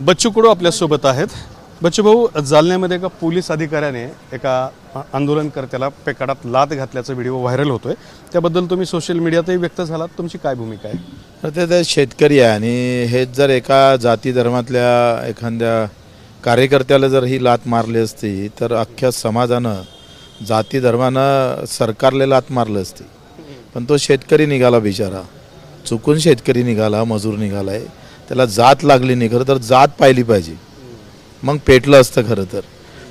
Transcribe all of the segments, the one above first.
बच्चू कडू आपल्यासोबत आहेत. बच्चू भाऊ जालन्यामध्ये एका पोलीस अधिकाऱ्याने एका आंदोलनकर्त्याला पेकाडात लात घातल्याचा व्हिडिओ व्हायरल होतोय. त्याबद्दल तुम्ही सोशल मीडियातही व्यक्त झालात. तुमची काय भूमिका आहे? तर ते शेतकरी आहे आणि हेच जर एका जाती धर्मातल्या एखाद्या कार्यकर्त्याला जर ही लात मारली असती तर अख्ख्या समाजानं जाती धर्मानं सरकारला लात मारली असती. पण तो शेतकरी निघाला बिचारा. चुकून शेतकरी निघाला मजूर निघाला आहे त्याला जात लागली नाही खरं तर जात पाहिली पाहिजे. मग पेटलं असतं खरं तर.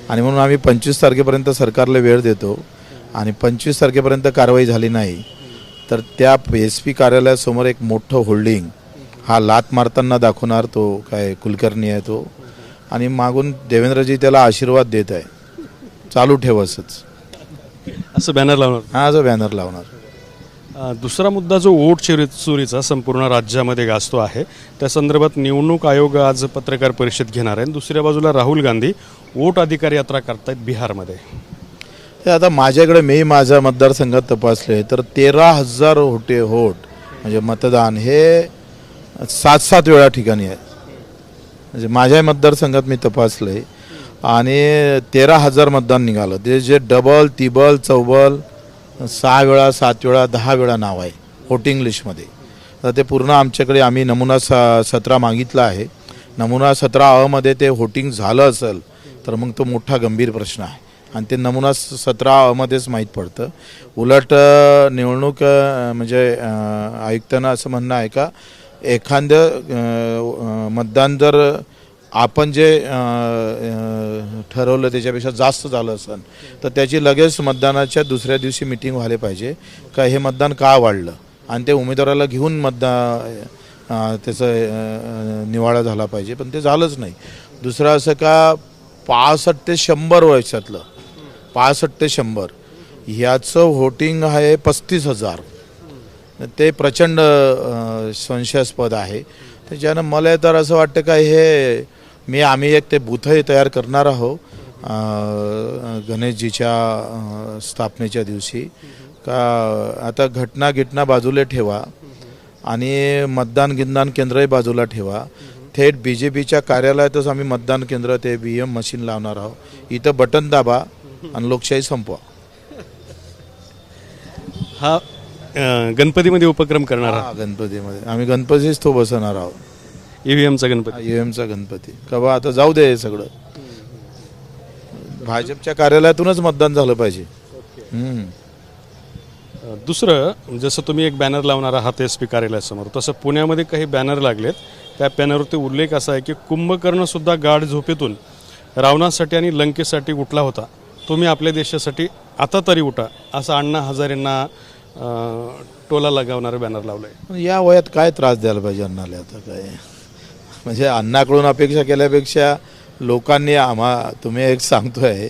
आणि म्हणून आम्ही पंचवीस तारखेपर्यंत सरकारला वेळ देतो आणि पंचवीस तारखेपर्यंत कारवाई झाली नाही तर त्या एस पी कार्यालयासमोर एक मोठं होल्डिंग हा लात मारताना दाखवणार तो काय कुलकर्णी आहे तो. आणि मागून देवेंद्रजी त्याला आशीर्वाद देत आहे. चालू ठेव असंच. असं बॅनर लावणार? हा जो बॅनर लावणार. दुसरा मुद्दा जो वोट चोरी चोरीचा संपूर्ण राज्यामध्ये गाजतो आहे त्या संदर्भात निवडणूक आयोग आज पत्रकार परिषद घेणार आहे. आणि दुसऱ्या बाजूला राहुल गांधी वोट अधिकार यात्रा करतायत बिहारमध्ये. हे आता माझ्याकडे मी माझ्या मतदारसंघात तपासले तर तेरा हजार होटे होट म्हणजे मतदान हे सात सात वेळा ठिकाणी आहे. म्हणजे माझ्या मतदारसंघात मी तपासले आणि तेरा हजार मतदान निघालं. ते जे डबल तिबल चौबल सहा वेळा सात वेळा दहा वेळा नाव आहे वोटिंग लिस्टमध्ये तर ते पूर्ण आमच्याकडे आम्ही नमुना स सतरा मागितला आहे. नमुना सतरा अमध्ये ते होटिंग झालं असेल तर मग तो मोठा गंभीर प्रश्न आहे. आणि ते नमुना सतरा अमध्येच माहीत पडतं. उलट निवडणूक म्हणजे आयुक्तांना असं म्हणणं आहे का एखादं मतदान जर आपण जे ठरवलं त्याच्यापेक्षा जास्त झालं असेल तर त्याची लगेच मतदानाच्या दुसऱ्या दिवशी मिटिंग व्हायला पाहिजे. का हे मतदान का वाढलं? आणि ते उमेदवाराला घेऊन मतदान त्याचं निवाडा झाला पाहिजे. पण ते झालंच नाही. दुसरं असं का पासष्ट ते शंभर वर्षातलं पासष्ट ते शंभर ह्याचं व्होटिंग आहे पस्तीस हजार. ते प्रचंड संशयास्पद आहे. त्याच्यानं मला तर असं वाटतं का हे मी आम्ही एक ते बूथही तयार करणार आहोत गणेशजीच्या स्थापनेच्या दिवशी. का आता घटना गिटना बाजूला ठेवा आणि मतदान गिंदान केंद्रही बाजूला ठेवा. थेट बी जे पीच्या कार्यालयातच आम्ही मतदान केंद्र ते बी एम मशीन लावणार आहोत. इथं बटन दाबा आणि लोकशाही संपवा. हा गणपतीमध्ये उपक्रम करणार हा, गणपतीमध्ये. आम्ही गणपतीच तो बसवणार आहोत. ईव्हीएमचा गणपती. एमचा गणपती. का बा आता जाऊ दे हे सगळं. भाजपच्या कार्यालयातूनच मतदान झालं पाहिजे. हम्म. अ, दुसरं जसं तुम्ही एक बॅनर लावणार आहात एस पी कार्यालयासमोर तसं पुण्यामध्ये काही बॅनर लागलेत. त्या बॅनरवरती उल्लेख असा आहे की कुंभकर्ण सुद्धा गाढ झोपेतून रावणासाठी आणि लंकेसाठी उठला होता. तुम्ही आपल्या देशासाठी आता तरी उठा असं अण्णा हजारेंना अ, टोला लगावणारं बॅनर लावलंय. पण या वयात काय त्रास द्यायला पाहिजे अण्णाला आता काय? म्हणजे अण्णाकडून अपेक्षा केल्यापेक्षा लोकांनी आम्हा तुम्ही एक सांगतोय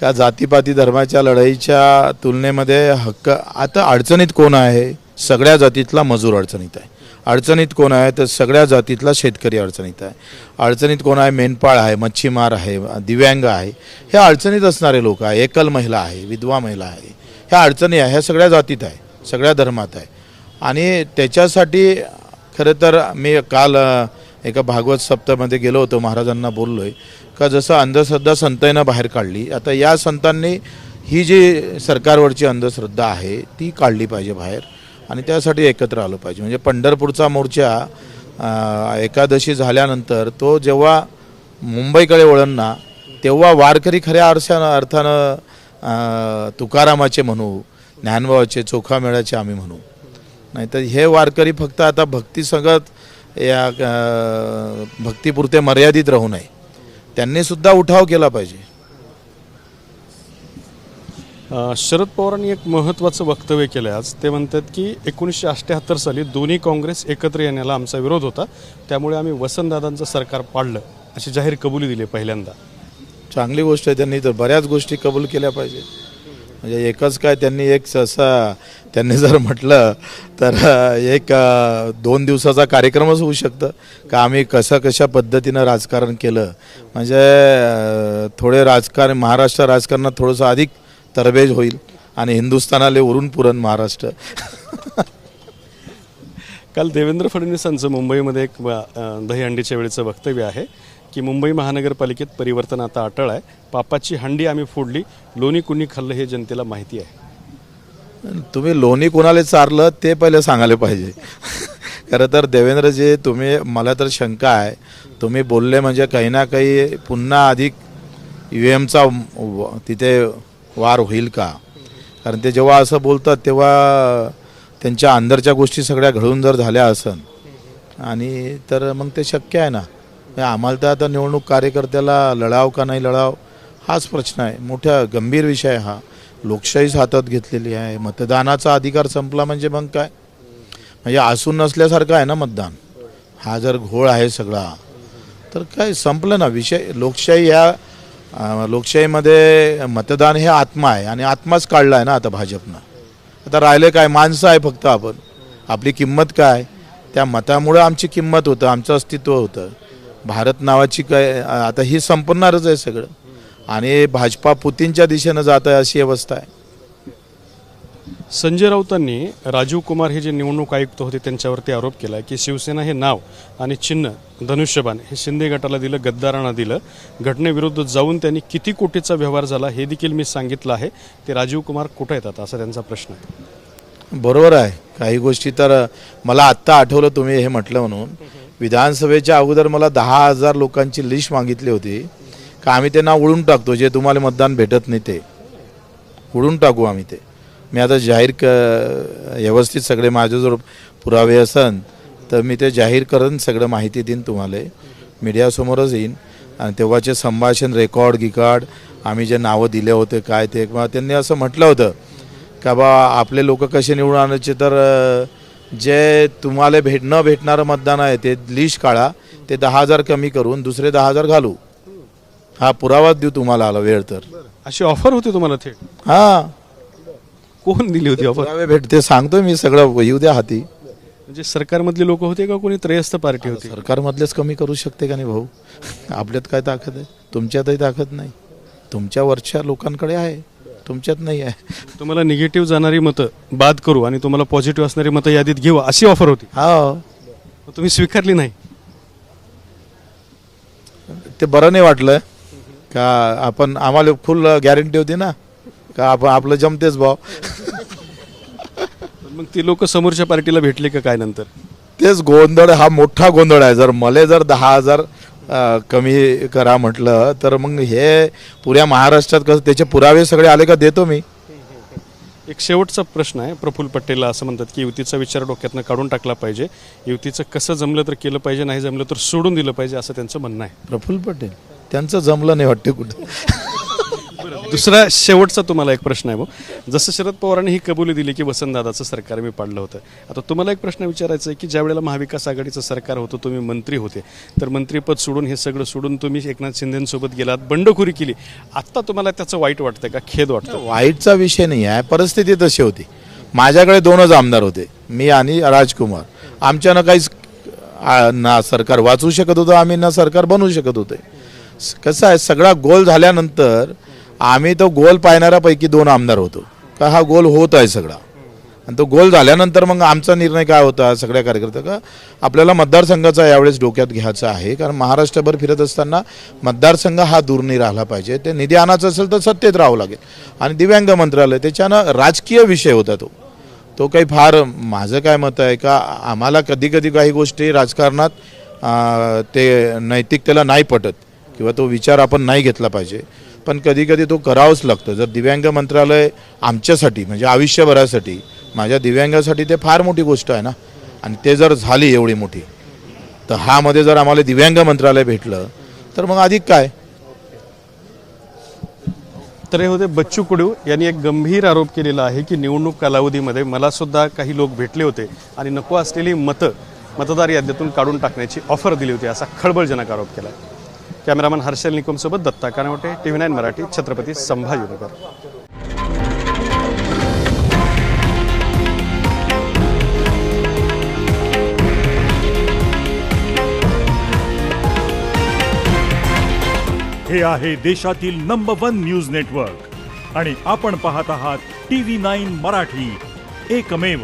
का जातीपाती धर्माच्या लढाईच्या तुलनेमध्ये हक्क आता अडचणीत कोण आहे? सगळ्या जातीतला मजूर अडचणीत आहे. अडचणीत कोण आहे? तर सगळ्या जातीतला शेतकरी अडचणीत आहे. अडचणीत कोण आहे? मेंढपाळ आहे मच्छीमार आहे दिव्यांग आहे. ह्या अडचणीत असणारे लोक आहे. एकल महिला आहे विधवा महिला आहे. ह्या अडचणी आहे. ह्या सगळ्या जातीत आहे. सगळ्या धर्मात आहे. आणि त्याच्यासाठी खरं तर मी काल एका भागवत सप्तामध्ये गेलो होतो महाराजांना बोललो आहे का जसं अंधश्रद्धा संतांना बाहेर काढली आता या संतांनी ही जी सरकारवरची अंधश्रद्धा आहे ती काढली पाहिजे बाहेर आणि त्यासाठी एकत्र आलं पाहिजे. म्हणजे पंढरपूरचा मोर्चा एकादशी झाल्यानंतर तो जेव्हा मुंबईकडे वळणना तेव्हा वारकरी खऱ्या अर्थानं अर्थानं तुकारामाचे म्हणू ज्ञानभावाचे चोखामेळाचे आम्ही म्हणू. नाहीतर हे वारकरी फक्त आता भक्तीसंगत या भक्तीपुरते मर्यादित राहू नये. त्यांनी सुद्धा उठाव केला पाहिजे. शरद पवारांनी एक महत्त्वाचं वक्तव्य केलं आज. ते म्हणतात की एकोणीसशे अठ्ठ्याहत्तर साली दोन्ही काँग्रेस एकत्र येण्याला आमचा विरोध होता. त्यामुळे आम्ही वसंतदादांचं सरकार पाडलं अशी जाहीर कबुली दिली पहिल्यांदा. चांगली गोष्ट आहे त्यांनी तर बऱ्याच गोष्टी कबूल केल्या पाहिजे म्हणजे एकच काय त्यांनी एक सहसा त्यांनी जर म्हटलं तर एक दोन दिवसाचा कार्यक्रमच होऊ शकतं. का आम्ही कशा कशा पद्धतीनं राजकारण केलं? म्हणजे थोडे राजकारण महाराष्ट्र राजकारणात थोडंसं अधिक तरबेज होईल आणि हिंदुस्थानाले उरून पुरण महाराष्ट्र. काल देवेंद्र फडणवीसांचं मुंबईमध्ये एक दहीहंडीच्या वेळेचं वक्तव्य आहे. की मुंबई महानगरपालिकेत परिवर्तन आता अटळ आहे. पापाची हंडी आम्ही फोडली. लोणी कुणी खाल्लं हे जनतेला माहिती आहे. तुम्ही लोणी कुणाला चारलं ते पहिले सांगायला पाहिजे. खरं तर देवेंद्रजी तुम्ही मला तर शंका आहे. तुम्ही बोलले म्हणजे काही ना काही पुन्हा अधिक यू एमचा तिथे वार होईल का? कारण ते जेव्हा असं बोलतात तेव्हा त्यांच्या अंदरच्या गोष्टी सगळ्या घडून जर झाल्या असन. आणि तर मग ते शक्य आहे ना? आम्हाला तर आता निवडणूक कार्यकर्त्याला लढाव का नाही लढाव हाच प्रश्न आहे. मोठ्या गंभीर विषय हा. लोकशाहीच हातात घेतलेली आहे. मतदानाचा अधिकार संपला म्हणजे मग काय? म्हणजे असून नसल्यासारखं आहे ना मतदान. हा जर घोळ आहे सगळा तर काय संपलं ना विषय? लोकशाही ह्या लोकशाहीमध्ये मतदान हे आत्मा आहे आणि आत्माच काढला आहे ना आता भाजपनं. आता राहिले काय? माणसं आहे फक्त आपण. आपली किंमत काय? त्या मतामुळं आमची किंमत होतं आमचं अस्तित्व होतं. भारत नावाची काय आता ही संपणारच आहे सगळं. आणि भाजपा पुतींच्या दिशेनं जात आहे अशी अवस्था आहे. संजय राऊतांनी राजीव कुमार हे जे निवडणूक आयुक्त होते त्यांच्यावरती आरोप केला की शिवसेना हे नाव आणि चिन्ह धनुष्यबाण हे शिंदे गटाला दिलं गद्दारांना दिलं घटनेविरुद्ध जाऊन त्यांनी किती कोटीचा व्यवहार झाला हे देखील मी सांगितलं आहे. ते राजीव कुमार कुठं येतात असा त्यांचा प्रश्न आहे. बरोबर आहे. काही गोष्टी तर मला आत्ता आठवलं तुम्ही हे म्हटलं म्हणून. विधानसभेच्या अगोदर मला दहा हजार लोकांची लिस्ट मागितली होती. का आम्ही ते नाव उडून टाकतो जे तुम्हाला मतदान भेटत नाही ते. उडून टाकू आम्ही ते. मी आता जाहीर क व्यवस्थित सगळे माझ्याजवळ पुरावे असन तर मी ते जाहीर करून सगळं माहिती देईन तुम्हाला. मीडियासमोरच येईन. आणि तेव्हाचे संभाषण रेकॉर्ड गिकॉर्ड आम्ही जे नावं दिले होते काय ते किंवा त्यांनी असं म्हटलं होतं का बा आपले लोक कसे निवडून आणायचे तर जे तुम्हाला भेट न भेटणारं मतदान आहे ते लिस्ट काढा ते दहा हजार कमी करून दुसरे दहा हजार घालू. हा पुरावाच देऊ तुम्हाला आला वेळ तर. अशी ऑफर होती तुम्हाला थेट? हा. कोण दिली होती ऑफर पुरावे भेटते सांगतोय मी सगळं येऊ द्या हाती. म्हणजे सरकारमधले लोक होते का कोणी? त्रयस्थ पार्टी होती? सरकारमधलेच कमी करू शकते का नाही भाऊ? आपल्यात काय ताकद आहे? तुमच्यातही ताकद नाही. तुमच्या वरच्या लोकांकडे आहे. तुमच्यात नाही आहे. तुम्हाला निगेटिव्ह जाणारी मतं बाद करू आणि तुम्हाला पॉझिटिव्ह असणारी मतं यादीत घेऊ अशी ऑफर होती. हा. तुम्ही स्वीकारली नाही. ते बरं नाही वाटलं. का आपण आम्हाला फुल गॅरंटी होती ना? का आपण आपलं जमतेच भाव पण मग ती लोक समोरच्या पार्टीला भेटली का काय नंतर? तेच गोंधळ हा मोठा गोंधळ आहे. जर मला जर दहा हजार कमी करा म्हटलं तर मग हे पुऱ्या महाराष्ट्रात कसं त्याचे पुरावे सगळे आले का देतो मी? एक शेवटचा प्रश्न आहे प्रफुल्ल पटेलला असं म्हणतात की युतीचा विचार डोक्यातनं काढून टाकला पाहिजे. युतीचं कसं जमलं तर केलं पाहिजे नाही जमलं तर सोडून दिलं पाहिजे असं त्यांचं म्हणणं आहे. प्रफुल्ल पटेल त्यांचं जमलं नाही वाटते कुठं. दुसरा शेवटचा तुम्हाला एक प्रश्न आहे भाऊ. जसं शरद पवारांनी ही कबुली दिली की वसंतदादाचं सरकार मी पाडलं होतं. आता तुम्हाला एक प्रश्न विचारायचा आहे की ज्या वेळेला महाविकास आघाडीचं सरकार होतं तुम्ही मंत्री होते. तर मंत्रीपद सोडून हे सगळं सोडून तुम्ही एकनाथ शिंदेसोबत गेलात बंडखोरी केली. आत्ता तुम्हाला त्याचं वाईट वाटतं का? खेद वाटतं वाईटचा विषय नाही आहे. परिस्थिती तशी होती. माझ्याकडे दोनच आमदार होते मी आणि राजकुमार. आमच्यानं काहीच ना सरकार वाचू शकत होतं आम्ही ना सरकार बनवू शकत होते. कसं आहे सगळा गोल झाल्यानंतर आम्ही तो गोल पाहणाऱ्यापैकी दोन आमदार होतो. का हा गोल होत आहे सगळा. आणि तो गोल झाल्यानंतर मग आमचा निर्णय काय होता सगळ्या कार्यकर्त्या का आपल्याला मतदारसंघाचा यावेळेस डोक्यात घ्यायचा आहे. कारण महाराष्ट्रभर फिरत असताना मतदारसंघ हा दूर नाही राहिला पाहिजे. ते निधी आणायचं असेल तर सत्तेत राहावं लागेल. आणि दिव्यांग मंत्रालय त्याच्यानं राजकीय विषय होता तो. तो काही फार माझं काय मत आहे का आम्हाला कधी कधी काही गोष्टी राजकारणात ते नैतिकतेला नाही पटत. किंवा तो विचार आपण नाही घेतला पाहिजे. पण कधीकधी तो करावंच लागतं. जर दिव्यांग मंत्रालय आमच्यासाठी म्हणजे आयुष्यभरासाठी माझ्या दिव्यांगासाठी ते फार मोठी गोष्ट आहे ना. आणि ते जर झाली एवढी मोठी तर हामध्ये जर आम्हाला दिव्यांग मंत्रालय भेटलं तर मग अधिक काय? तर हे होते बच्चू कुडू. यांनी एक गंभीर आरोप केलेला आहे की निवडणूक कालावधीमध्ये मला सुद्धा काही लोक भेटले होते आणि नको असलेली मतं मतदार याद्यातून काढून टाकण्याची ऑफर दिली होती असा खळबळजनक आरोप केला cameraman Harshal निकमसोबत Datta Kanwate T V nine Marathi Chhatrapati Sambhajinagar हे आहे देशातील नंबर वन न्यूज नेटवर्क आणि आपण पाहत आहात टी व्ही नाईन मराठी. एकमेव